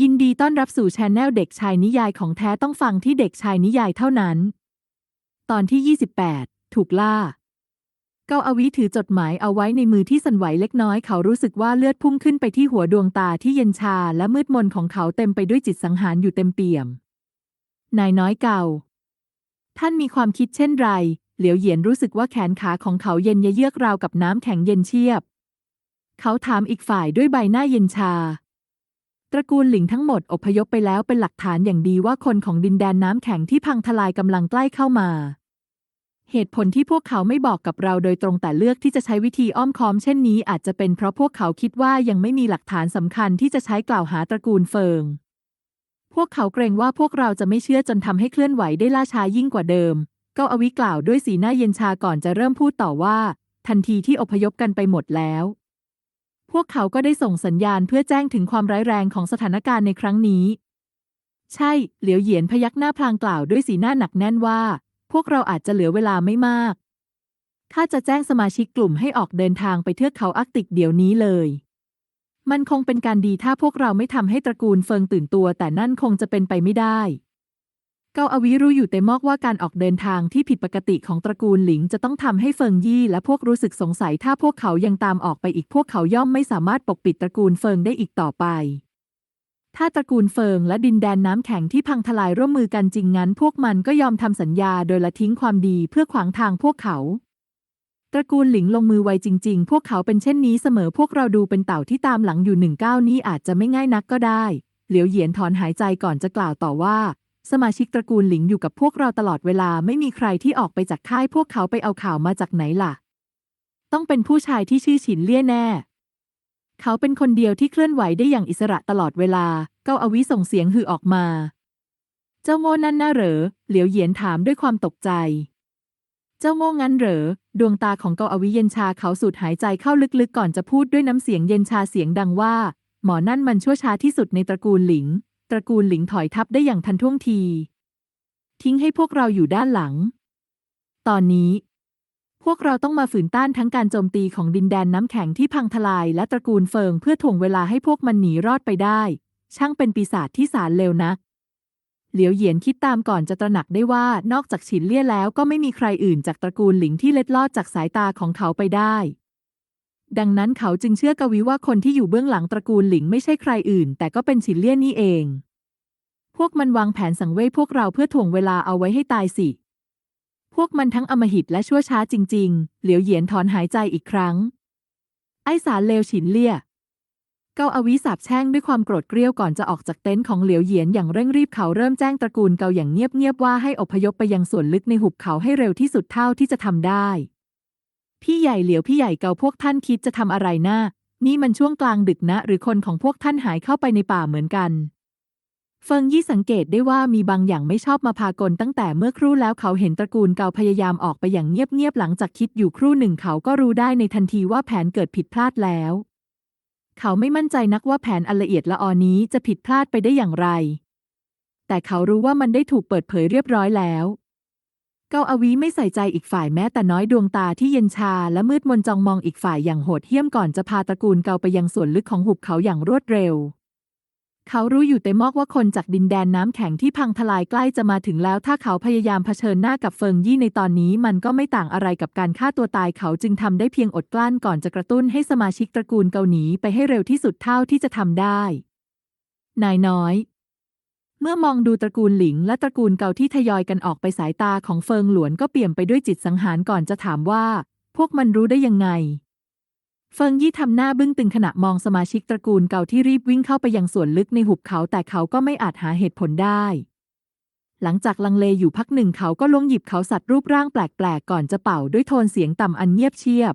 ยินดีต้อนรับสู่ช anel เด็กชายนิยายของแท้ต้องฟังที่เด็กชายนิยายเท่านั้น ตอนที่ 28 ถูกล่า เกาอาวิถือจดหมายเอาไว้ในมือที่สั่นไหวเล็กน้อยเขารู้สึกว่าเลือดพุ่งขึ้นไปที่หัวดวงตาที่เย็นชาและมืดมนของเขาเต็มไปด้วยจิตสังหารอยู่เต็มเปี่ยม นายน้อยเก่า ท่านมีความคิดเช่นไร เหลียวเหยียนรู้สึกว่าแขนขาของเขาเย็นเยือกราวกับน้ำแข็งเย็นเชียบ เขาถามอีกฝ่ายด้วยใบหน้าเย็นชา ตระกูลหลิงทั้งหมดอพยพไปแล้วเป็นหลักฐานอย่างดีว่าคนของดินแดนน้ำแข็งที่พังทลายกำลังใกล้เข้ามา เหตุผลที่พวกเขาไม่บอกกับเราโดยตรงแต่เลือกที่จะใช้วิธีอ้อมค้อมเช่นนี้อาจจะเป็นเพราะพวกเขาคิดว่ายังไม่มีหลักฐานสำคัญที่จะใช้กล่าวหาตระกูลเฟิง พวกเขาเกรงว่าพวกเราจะไม่เชื่อจนทำให้เคลื่อนไหวได้ล่าช้ายิ่งกว่าเดิม ก็อวิกล่าวด้วยสีหน้าเย็นชาก่อนจะเริ่มพูดต่อว่า ทันทีที่อพยพกันไปหมดแล้ว พวกเขาก็ได้ส่งสัญญาณเพื่อแจ้งถึงความร้ายแรงของสถานการณ์ในครั้งนี้ ใช่ เหลียวเหยียนพยักหน้าพลางกล่าวด้วยสีหน้าหนักแน่นว่า พวกเราอาจจะเหลือเวลาไม่มาก ข้าจะแจ้งสมาชิกกลุ่มให้ออกเดินทางไปเทือกเขาอาร์กติกเดี๋ยวนี้เลย มันคงเป็นการดีถ้าพวกเราไม่ทำให้ตระกูลเฟิงตื่นตัว แต่นั่นคงจะเป็นไปไม่ได้ เกาอวิรู้อยู่เต็มอกว่าการออกเดินทางที่ผิดปกติของตระกูลหลิงจะต้องทำให้เฟิงยี่และพวกรู้สึกสงสัยถ้าพวกเขายังตามออกไปอีกพวกเขาย่อมไม่สามารถปกปิดตระกูลเฟิงได้อีกต่อไป ถ้าตระกูลเฟิงและดินแดนน้ำแข็งที่พังทลายร่วมมือกันจริงงั้น พวกมันก็ยอมทำสัญญาโดยละทิ้งความดีเพื่อขวางทางพวกเขาตระกูลหลิงลงมือไวจริง ๆ พวกเขาเป็นเช่นนี้เสมอพวกเราดูเป็นเต่าที่ตามหลังอยู่หนึ่งก้าวนี้อาจจะไม่ง่ายนักก็ได้ เหลียวเหยียนถอนหายใจก่อนจะกล่าวต่อว่า สมาชิกตระกูลหลิงอยู่กับพวกเราตลอดเวลาไม่มีใครที่ออกไปจากค่ายพวกเขาไปเอาข่าวมาจากไหนล่ะ ต้องเป็นผู้ชายที่ชื่อฉินเลี่ยแน่ เขาเป็นคนเดียวที่เคลื่อนไหวได้อย่างอิสระตลอดเวลา เก้าอวิส่งเสียงฮือออกมา เจ้าโง่นั่นน่าเหรอ เหลียวเหยียนถามด้วยความตกใจ เจ้าโง่งั้นเหรอ ดวงตาของเกาอวิเย็นชาเขาสูดหายใจเข้าลึกๆก่อนจะพูดด้วยน้ำเสียงเย็นชาเสียงดังว่า หมอนั่นมันชั่วช้าที่สุดในตระกูลหลิง ตระกูลหลิงถอยทับได้อย่างทันท่วงที ทิ้งให้พวกเราอยู่ด้านหลัง ตอนนี้ พวกเราต้องมาฝืนต้านทั้งการโจมตีของดินแดนน้ำแข็งที่พังทลายและตระกูลเฟิงเพื่อถ่วงเวลาให้พวกมันหนีรอดไปได้ ช่างเป็นปีศาจที่สารเลวนัก เหลียวเหยียนคิดตามก่อนจะตระหนักได้ว่านอกจากฉินเลี่ยแล้วก็ไม่มีใครอื่นจากตระกูลหลิงที่เล็ดลอดจากสายตาของเขาไปได้ ดังนั้นเขาจึงเชื่อกวีว่าคนที่อยู่เบื้องหลังตระกูลหลิงไม่ใช่ใครอื่น แต่ก็เป็นฉินเลี่ยนนี่เอง พวกมันวางแผนสังเวยพวกเราเพื่อถ่วงเวลาเอาไว้ให้ตายสิ พวกมันทั้งอมหิตและชั่วช้าจริง ๆ เหลียวเหยียนถอนหายใจอีกครั้ง ไอสารเลวฉินเลี่ยเกาอวิสาบแช่งด้วยความโกรธเกรี้ยวก่อนจะออกจากเต็นท์ของเหลียวเหยียนอย่างเร่งรีบเขาเริ่มแจ้งตระกูลเกาอย่างเงียบๆว่าให้อพยพไปยังส่วนลึกในหุบเขาให้เร็วที่สุดเท่าที่จะทำได้ พี่ใหญ่เหลียวพี่ใหญ่เกาพวกท่านคิดจะทำอะไรนะ่านี่มันช่วงกลางดึกนะ หรือคนของพวกท่านหายเข้าไปในป่าเหมือนกัน เฟิงยี่สังเกตได้ว่ามีบางอย่างไม่ชอบมาพากลตั้งแต่เมื่อครู่แล้วเขาเห็นตระกูลเกาพยายามออกไปอย่างเงียบๆหลังจากคิดอยู่ครู่หนึ่งเขาก็รู้ได้ในทันทีว่าแผนเกิดผิดพลาดแล้ว เขาไม่มั่นใจนักว่าแผนอันละเอียดละออนี้จะผิดพลาดไปได้อย่างไร แต่เขารู้ว่ามันได้ถูกเปิดเผยเรียบร้อยแล้ว เกาอวีไม่ใส่ใจอีกฝ่ายแม้แต่น้อยดวงตาที่เย็นชาและมืดมนจ้องมองอีกฝ่ายอย่างโหดเหี้ยมก่อนจะพาตระกูลเกาไปยังส่วนลึกของหุบเขาอย่างรวดเร็ว เขารู้อยู่เต็มอกว่าคนจากดินแดนน้ำแข็งที่พังทลายใกล้จะมาถึงแล้ว ถ้าเขาพยายามเผชิญหน้ากับเฟิงยี่ในตอนนี้มันก็ไม่ต่างอะไรกับการฆ่าตัวตายเขาจึงทำได้เพียงอดกลั้นก่อนจะกระตุ้นให้สมาชิกตระกูลเกาหนีไปให้เร็วที่สุดเท่าที่จะทำได้ นายน้อย เมื่อมองดูตระกูลหลิงและตระกูลเกาที่ทยอยกันออกไปสายตาของเฟิงหลวนก็เปี่ยมไปด้วยจิตสังหารก่อนจะถามว่า พวกมันรู้ได้ยังไง เฟิงยี่ทำหน้าบึ้งตึงขณะมองสมาชิกตระกูลเกาที่รีบวิ่งเข้าไปยังส่วนลึกในหุบเขาแต่เขาก็ไม่อาจหาเหตุผลได้ หลังจากลังเลอยู่พักหนึ่งเขาก็ล้วงหยิบเขาสัตว์รูปร่างแปลกๆก่อนจะเป่าด้วยโทนเสียงต่ำอันเงียบเชียบ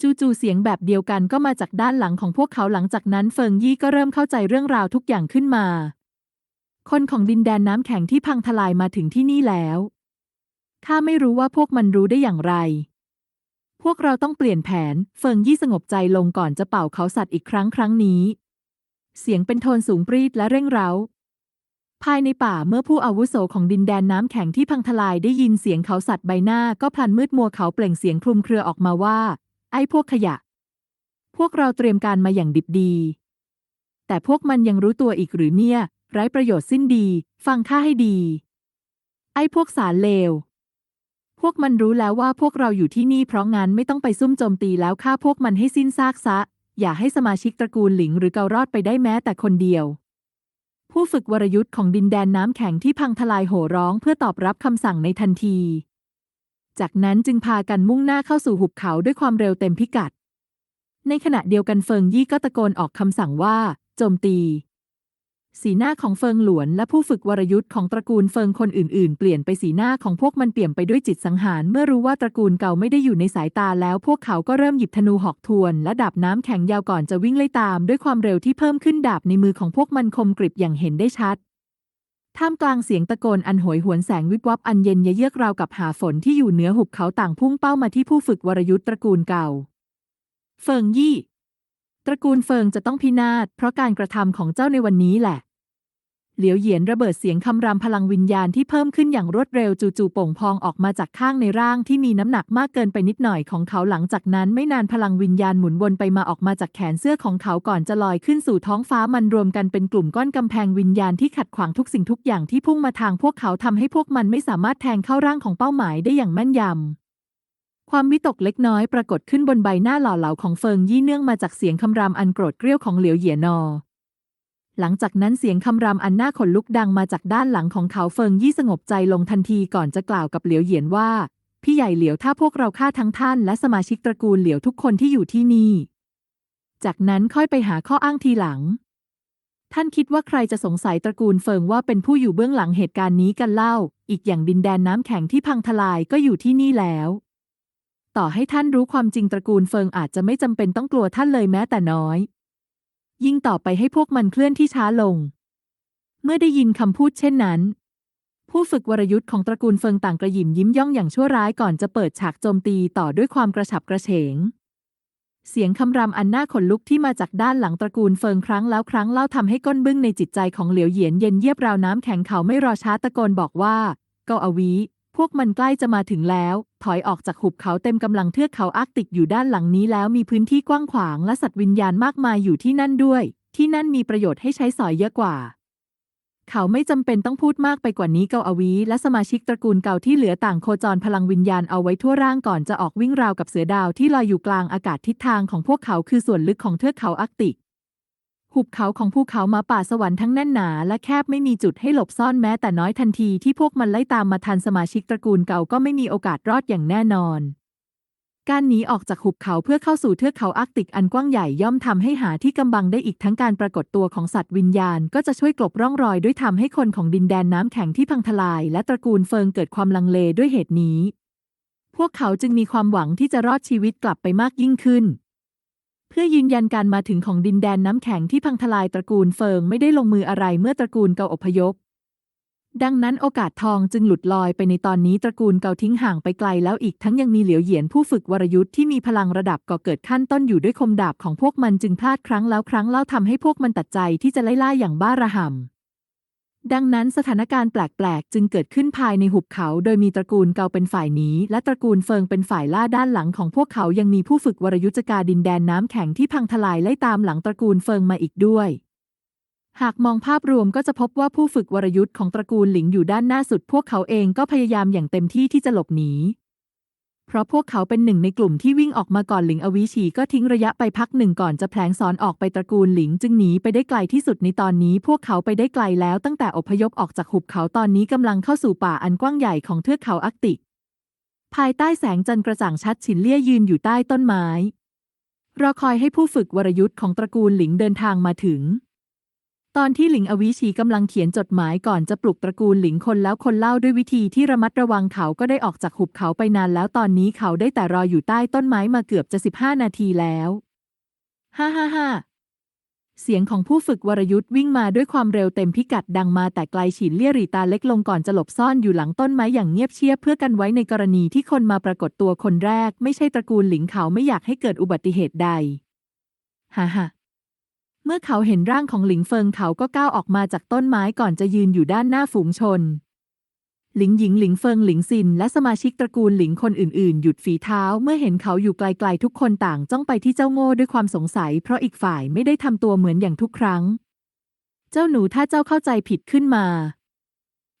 จู่ๆเสียงแบบเดียวกันก็มาจากด้านหลังของพวกเขาหลังจากนั้นเฟิงยี่ก็เริ่มเข้าใจเรื่องราวทุกอย่างขึ้นมา คนของดินแดนน้ำแข็งที่พังทลายมาถึงที่นี่แล้วข้าไม่รู้ว่าพวกมันรู้ได้อย่างไร พวกเราต้องเปลี่ยนแผน เฟิงยี่สงบใจลงก่อนจะเป่าเขาสัตว์อีกครั้งครั้งนี้ เสียงเป็นโทนสูงปรีดและเร่งเร้า ภายในป่าเมื่อผู้อาวุโสของดินแดนน้ำแข็งที่พังทลายได้ยินเสียงเขาสัตว์ใบหน้าก็พลันมืดมัวเขาเปล่งเสียงคลุมเครือออกมาว่า ไอ้พวกขยะ พวกเราเตรียมการมาอย่างดิบดี แต่พวกมันยังรู้ตัวอีกหรือเนี่ย ไร้ประโยชน์สิ้นดี ฟังข้าให้ดี ไอ้พวกสารเลว พวกมันรู้แล้วว่าพวกเราอยู่ที่นี่เพราะงั้นไม่ต้องไปซุ่มโจมตีแล้วฆ่าพวกมันให้สิ้นซากซะ อย่าให้สมาชิกตระกูลหลิงหรือเการอดไปได้แม้แต่คนเดียว ผู้ฝึกวรยุทธ์ของดินแดนน้ำแข็งที่พังทลายโห่ร้องเพื่อตอบรับคำสั่งในทันที จากนั้นจึงพากันมุ่งหน้าเข้าสู่หุบเขาด้วยความเร็วเต็มพิกัด ในขณะเดียวกันเฟิงยี่ก็ตะโกนออกคำสั่งว่า โจมตี สีหน้าของเฟิงหลวนและผู้ฝึกวรยุทธ์ของตระกูลเฟิงคนอื่นๆ เปลี่ยนไปสีหน้าของพวกมันเปี่ยมไปด้วยจิตสังหาร เมื่อรู้ว่าตระกูลเก่าไม่ได้อยู่ในสายตาแล้ว พวกเขาก็เริ่มหยิบธนูหอกทวน และดาบน้ำแข็งยาวก่อนจะวิ่งไล่ตาม ด้วยความเร็วที่เพิ่มขึ้นดาบในมือของพวกมันคมกริบอย่างเห็นได้ชัด ท่ามกลางเสียงตะโกนอันโหยหวนแสงวิบวับอันเย็นยะเยือกราวกับหาฝนที่อยู่เหนือหุบเขาต่างพุ่งเป้ามาที่ผู้ฝึกวรยุทธ์ตระกูลเก่า เฟิงยี่ ตระกูลเฟิงจะต้องพินาศเพราะการกระทำของเจ้าในวันนี้แหละ เหลียวเหยียนระเบิดเสียงคำรามพลังวิญญาณที่เพิ่มขึ้นอย่างรวดเร็วจู่ๆโป่งพองออกมาจากข้างในร่างที่มีน้ำหนักมากเกินไปนิดหน่อยของเขาหลังจากนั้นไม่นานพลังวิญญาณหมุนวนไปมาออกมาจากแขนเสื้อของเขาก่อนจะลอยขึ้นสู่ท้องฟ้ามันรวมกันเป็นกลุ่มก้อนกำแพงวิญญาณที่ขัดขวางทุกสิ่งทุกอย่างที่พุ่งมาทางพวกเขาทำให้พวกมันไม่สามารถแทงเข้าร่างของเป้าหมายได้อย่างแม่นยำ ความวิตกเล็กน้อยปรากฏขึ้นบนใบหน้าหล่อเหลาของเฟิงยี่เนื่องมาจากเสียงคำรามอันโกรธเกรี้ยวของเหลียวเหยียนอ หลังจากนั้นเสียงคำรามอันน่าขนลุกดังมาจากด้านหลังของเขาเฟิงยี่สงบใจลงทันทีก่อนจะกล่าวกับเหลียวเหยียนว่า พี่ใหญ่เหลียวถ้าพวกเราฆ่าทั้งท่านและสมาชิกตระกูลเหลียวทุกคนที่อยู่ที่นี่ จากนั้นค่อยไปหาข้ออ้างทีหลัง ท่านคิดว่าใครจะสงสัยตระกูลเฟิงว่าเป็นผู้อยู่เบื้องหลังเหตุการณ์นี้กันเล่า อีกอย่างดินแดนน้ำแข็งที่พังทลายก็อยู่ที่นี่แล้ว ต่อให้ท่านรู้ความจริงตระกูลเฟิงอาจจะไม่จำเป็นต้องกลัวท่านเลยแม้แต่น้อย ยิ่งต่อไปให้พวกมันเคลื่อนที่ช้าลง เมื่อได้ยินคำพูดเช่นนั้น ผู้ฝึกวรยุทธ์ของตระกูลเฟิงต่างกระหยิมยิ้มย่องอย่างชั่วร้ายก่อนจะเปิดฉากโจมตีต่อด้วยความกระฉับกระเฉง เสียงคำรามอันน่าขนลุกที่มาจากด้านหลังตระกูลเฟิงครั้งแล้วครั้งเล่าทำให้ก้นบึ้งในจิตใจของเหลียวเหยียนเย็นเยียบราวน้ำแข็งเขาไม่รอช้าตะโกนบอกว่าเกาอาวี พวกมันใกล้จะมาถึงแล้ว ถอยออกจากหุบเขาเต็มกำลังเทือกเขาอาร์กติกอยู่ด้านหลังนี้แล้วมีพื้นที่กว้างขวางและสัตว์วิญญาณมากมายอยู่ที่นั่นด้วย ที่นั่นมีประโยชน์ให้ใช้สอยเยอะกว่า เขาไม่จำเป็นต้องพูดมากไปกว่านี้เกาอาวีและสมาชิกตระกูลเก่าที่เหลือต่างโคจรพลังวิญญาณเอาไว้ทั่วร่างก่อนจะออกวิ่งราวกับเสือดาวที่ลอยอยู่กลางอากาศทิศทางของพวกเขาคือส่วนลึกของเทือกเขาอาร์กติก หุบเขาของภูเขามาป่าสวรรค์ทั้งแน่นหนา และแคบไม่มีจุดให้หลบซ่อนแม้แต่น้อยทันทีที่พวกมันไล่ตามมาทันสมาชิกตระกูลเก่าก็ไม่มีโอกาสรอดอย่างแน่นอน การหนีออกจากหุบเขาเพื่อเข้าสู่เทือกเขาอาร์กติกอันกว้างใหญ่ย่อมทำให้หาที่กำบังได้อีกทั้งการปรากฏตัวของสัตว์วิญญาณ ก็จะช่วยกลบร่องรอยด้วยทำให้คนของดินแดนน้ำแข็งที่พังทลาย และตระกูลเฟิงเกิดความลังเลด้วยเหตุนี้ พวกเขาจึงมีความหวังที่จะรอดชีวิตกลับไปมากยิ่งขึ้น เพื่อยืนยันการมาถึงของดินแดนน้ำแข็งที่พังทลายตระกูลเฟิงไม่ได้ลงมืออะไรเมื่อตระกูลเกาอพยพ ดังนั้นโอกาสทองจึงหลุดลอยไปในตอนนี้ตระกูลเกาทิ้งห่างไปไกลแล้วอีกทั้งยังมีเหลียวเหยียนผู้ฝึกวรยุทธ์ที่มีพลังระดับก่อเกิดขั้นต้นอยู่ด้วยคมดาบของพวกมันจึงพลาดครั้งแล้วครั้งเล่าทำให้พวกมันตัดใจที่จะไล่ล่าอย่างบ้าระห่ำ ดังนั้นสถานการณ์แปลกๆ จึงเกิดขึ้นภายในหุบเขา โดยมีตระกูลเกาเป็นฝ่ายหนีและตระกูลเฟิงเป็นฝ่ายล่าด้านหลังของพวกเขายังมีผู้ฝึกวรยุทธกาดินแดนน้ำแข็งที่พังทลายไล่ตามหลังตระกูลเฟิงมาอีกด้วย หากมองภาพรวมก็จะพบว่าผู้ฝึกวรยุทธ์ของตระกูลหลิงอยู่ด้านหน้าสุด พวกเขาเองก็พยายามอย่างเต็มที่ที่จะหลบหนี เพราะพวกเขาเป็นหนึ่งในกลุ่มที่วิ่งออกมาก่อนหลิงอวิชีก็ทิ้งระยะไปพักหนึ่งก่อนจะแผลงซ้อนออกไปตระกูลหลิงจึงหนีไปได้ไกลที่สุดในตอนนี้ พวกเขาไปได้ไกลแล้วตั้งแต่อพยพออกจากหุบเขาตอนนี้กำลังเข้าสู่ป่าอันกว้างใหญ่ของเทือกเขาอักติก ภายใต้แสงจันทร์กระจ่างชัดฉินเลี่ยยืนอยู่ใต้ต้นไม้รอคอยให้ผู้ฝึกวรยุทธ์ของตระกูลหลิงเดินทางมาถึง ตอนที่หลิงอวิชีกำลังเขียนจดหมายก่อนจะปลุกตระกูลหลิงคนแล้วคนเล่าด้วยวิธีที่ระมัดระวังเขาก็ได้ออกจากหุบเขาไปนานแล้วตอนนี้เขาได้แต่รออยู่ใต้ต้นไม้มาเกือบจะสิบห้านาทีแล้วฮ่าฮ่าฮ่าเสียงของผู้ฝึกวรยุทธ์วิ่งมาด้วยความเร็วเต็มพิกัดดังมาแต่ไกลฉินเลี่ยรีตาเล็กลงก่อนจะหลบซ่อนอยู่หลังต้นไม้อย่างเงียบเชียบเพื่อกันไว้ในกรณีที่คนมาปรากฏตัวคนแรก ไม่ใช่ตระกูลหลิงเขาไม่อยากให้เกิดอุบัติเหตุใดฮ่าฮ่า เมื่อเขาเห็นร่างของหลิงเฟิงเขาก็ก้าวออกมาจากต้นไม้ก่อนจะยืนอยู่ด้านหน้าฝูงชน หลิงหญิงหลิงเฟิงหลิงซิน และสมาชิกตระกูลหลิงคนอื่นๆ หยุดฝีเท้า เมื่อเห็นเขาอยู่ไกลๆทุกคนต่างจ้องไปที่เจ้าโง่ด้วยความสงสัย เพราะอีกฝ่ายไม่ได้ทำตัวเหมือนอย่างทุกครั้ง เจ้าหนูถ้าเจ้าเข้าใจผิดขึ้นมา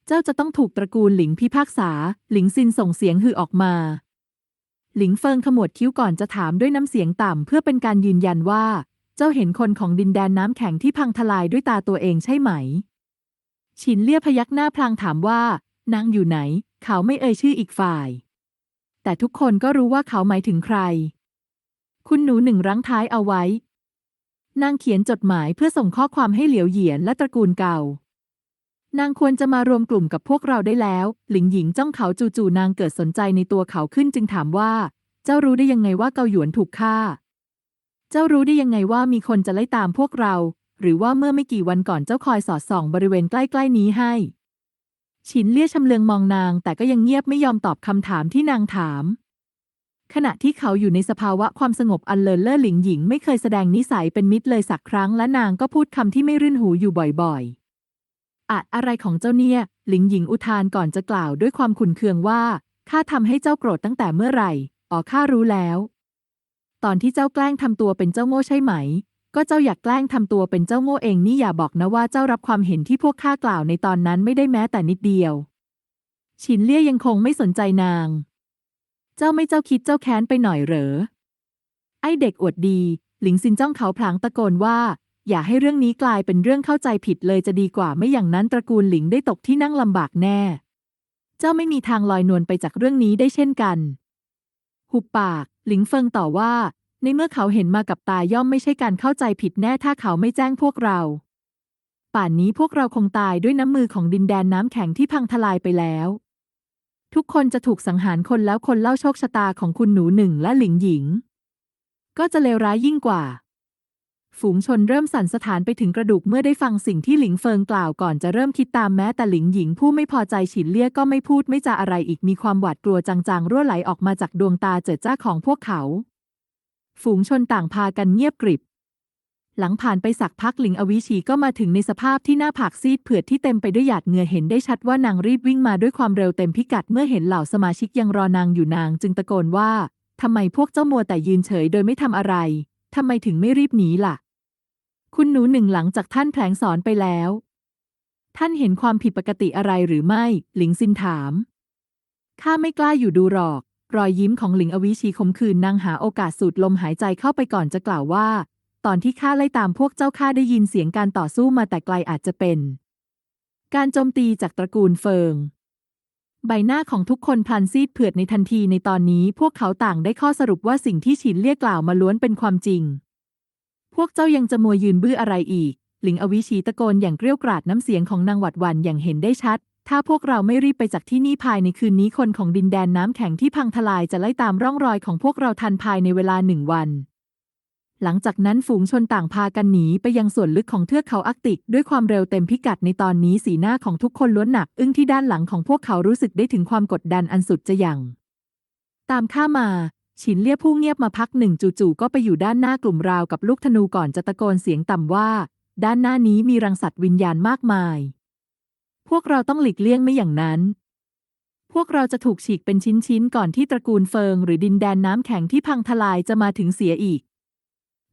เจ้าจะต้องถูกตระกูลหลิงพิพากษา หลิงซินส่งเสียงฮือออกมาหลิงเฟิงขมวดคิ้วก่อนจะถามด้วยน้ำเสียงต่ำเพื่อเป็นการยืนยันว่า เจ้าเห็นคนของดินแดนน้ำแข็งที่พังทลายด้วยตาตัวเองใช่ไหม ฉินเลี่ยพยักหน้าพลางถามว่า นางอยู่ไหน เขาไม่เอ่ยชื่ออีกฝ่าย แต่ทุกคนก็รู้ว่าเขาหมายถึงใคร คุณหนูหนึ่งรั้งท้ายเอาไว้ นางเขียนจดหมายเพื่อส่งข้อความให้เหลียวเหยียนและตระกูลเก่า นางควรจะมารวมกลุ่มกับพวกเราได้แล้ว หลิงหญิงจ้องเขาจู่ๆนางเกิดสนใจในตัวเขาขึ้นจึงถามว่า เจ้ารู้ได้ยังไงว่าเกาหยวนถูกฆ่า เจ้ารู้ได้ยังไงว่ามีคนจะไล่ตามพวกเรา หรือว่าเมื่อไม่กี่วันก่อนเจ้าคอยสอดส่องบริเวณใกล้ๆนี้ให้ ฉินเลี่ยชำเลืองมองนาง แต่ก็ยังเงียบไม่ยอมตอบคำถามที่นางถาม ขณะที่เขาอยู่ในสภาวะความสงบอันเลินเล่อหลิงหญิงไม่เคยแสดงนิสัยเป็นมิตรเลยสักครั้งและนางก็พูดคำที่ไม่รื่นหูอยู่บ่อยๆอะอะไรของเจ้าเนี่ย หลิงหญิงอุทานก่อนจะกล่าวด้วยความขุนเคืองว่าข้าทำให้เจ้าโกรธตั้งแต่เมื่อไหร่ อ๋อข้ารู้แล้ว ตอนที่เจ้าแกล้งทำตัวเป็นเจ้าโง่ใช่ไหม ก็เจ้าอยากแกล้งทำตัวเป็นเจ้าโง่เองนี่อย่าบอกนะว่าเจ้ารับความเห็นที่พวกข้ากล่าวในตอนนั้นไม่ได้แม้แต่นิดเดียว ฉินเลี่ยยังคงไม่สนใจนาง เจ้าไม่เจ้าคิดเจ้าแค้นไปหน่อยเหรอ ไอเด็กอวดดี หลิงซินจ้องเขาพลางตะโกนว่า อย่าให้เรื่องนี้กลายเป็นเรื่องเข้าใจผิดเลยจะดีกว่าไม่อย่างนั้นตระกูลหลิงได้ตกที่นั่งลำบากแน่ เจ้าไม่มีทางลอยนวลไปจากเรื่องนี้ได้เช่นกัน หุบปาก หลิงเฟิงต่อว่า ในเมื่อเขาเห็นมากับตาย่อมไม่ใช่การเข้าใจผิดแน่ถ้าเขาไม่แจ้งพวกเรา ป่านนี้พวกเราคงตายด้วยน้ำมือของดินแดนน้ำแข็งที่พังทลายไปแล้ว ทุกคนจะถูกสังหารคนแล้วคนเล่าโชคชะตาของคุณหนูหนึ่งและหลิงหญิง ก็จะเลวร้ายยิ่งกว่า ฝูงชนเริ่มสั่นสถานไปถึงกระดูกเมื่อได้ฟังสิ่งที่หลิงเฟิงกล่าวก่อนจะเริ่มคิดตามแม้แต่หลิงหญิงผู้ไม่พอใจฉินเลี่ยก็ไม่พูดไม่จาอะไรอีกมีความหวาดกลัวจางๆ รั่วไหลออกมาจากดวงตาเจิดจ้าของพวกเขา ฝูงชนต่างพากันเงียบกริบ หลังผ่านไปสักพักหลิงอวิชีก็มาถึงในสภาพที่หน้าผากซีดเผือดที่เต็มไปด้วยหยาดเหงื่อเห็นได้ชัดว่านางรีบวิ่งมาด้วยความเร็วเต็มพิกัดเมื่อเห็นเหล่าสมาชิกยังรอนางอยู่นางจึงตะโกนว่าทำไมพวกเจ้ามัวแต่ยืนเฉยโดยไม่ทำอะไรทำไมถึงไม่รีบหนีล่ะ คุณหนูหนึ่งหลังจากท่านแผลงสอนไปแล้ว ท่านเห็นความผิดปกติอะไรหรือไม่ หลิงซินถาม ข้าไม่กล้าอยู่ดูหรอก รอยยิ้มของหลิงอวิชีคมคืนนางหาโอกาสสูดลมหายใจเข้าไปก่อนจะกล่าวว่า ตอนที่ข้าไล่ตามพวกเจ้าข้าได้ยินเสียงการต่อสู้มาแต่ไกลอาจจะเป็น การโจมตีจากตระกูลเฟิงใบหน้าของทุกคนพลันซีดเผือดในทันทีในตอนนี้พวกเขาต่างได้ข้อสรุปว่าสิ่งที่ฉินเรียกกล่าวมาล้วนเป็นความจริง วกเจ้ายังจะมัวยืนบื้ออะไรอีก หลิงอวิชีตะโกนอย่างเกรี้ยวกราดน้ำเสียงของนางหวัดวันอย่างเห็นได้ชัด ถ้าพวกเราไม่รีบไปจากที่นี่ภายในคืนนี้คนของดินแดนน้ำแข็งที่พังทลายจะไล่ตามร่องรอยของพวกเราทันภายในเวลาหนึ่งวัน หลังจากนั้นฝูงชนต่างพากันหนีไปยังส่วนลึกของเทือกเขาอาร์กติก ด้วยความเร็วเต็มพิกัดในตอนนี้สีหน้าของทุกคนล้วนหนัก อึ้งที่ด้านหลังของพวกเขารู้สึกได้ถึงความกดดันอันสุดจะยังตามข้ามา ฉินเลี่ยผู้เงียบมาพักหนึ่งจู่ๆก็ไปอยู่ด้านหน้ากลุ่มราวกับลูกธนูก่อนจะตะโกนเสียงต่ำว่า ด้านหน้านี้มีรังสัตว์วิญญาณมากมาย พวกเราต้องหลีกเลี่ยงไม่อย่างนั้น พวกเราจะถูกฉีกเป็นชิ้นๆก่อนที่ตระกูลเฟิง หรือดินแดนน้ำแข็งที่พังทลายจะมาถึงเสียอีก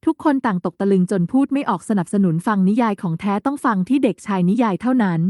ทุกคนต่างตกตะลึงจนพูดไม่ออกสนับสนุนฟังนิยายของแท้ต้องฟังที่เด็กชายนิยายเท่านั้น